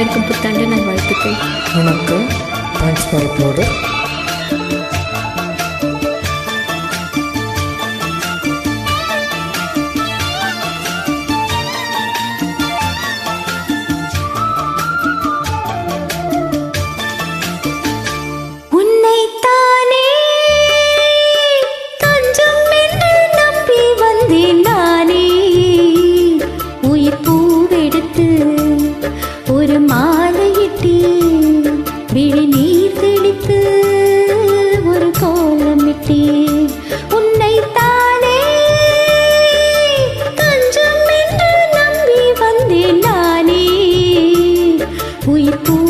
அனைவருக்கும் புத்தாண்டு நான் வாழ்த்துக்கள் வணக்கம். தேங்க்ஸ் ஃபார் அப்லோடு உயிர் பூவெடுத்து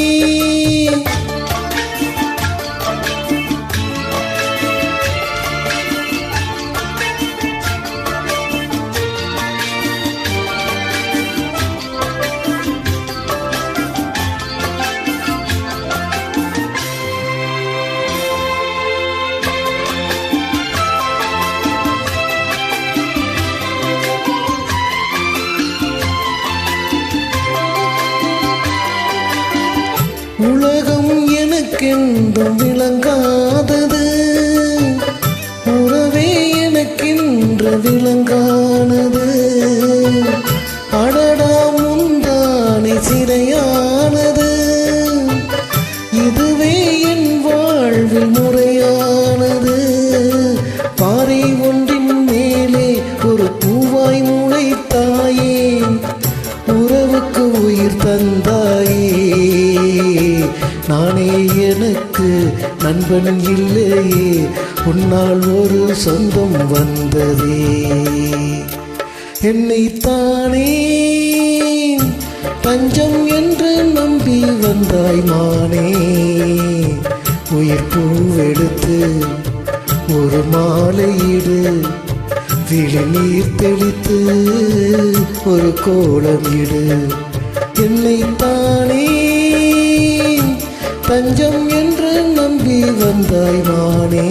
உலகம் எனக்கென்றும் விளங்காதது. உறவே எனக்கென்று விளங்கானது. அடடா முந்தானை சிறைய நானே எனக்கு நண்பன் இல்லையே. உன்னால் ஒரு சொந்தம் வந்ததே. என்னைத்தானே பஞ்சம் என்று நம்பி வந்தாய் மானே. உயிர் பூவெடுத்து ஒரு மாலையிடு விழி நீர் தெளித்து ஒரு கோலம் இடு என்னைத்தானே தஞ்சம் என்று நம்பி வந்தாய் வானே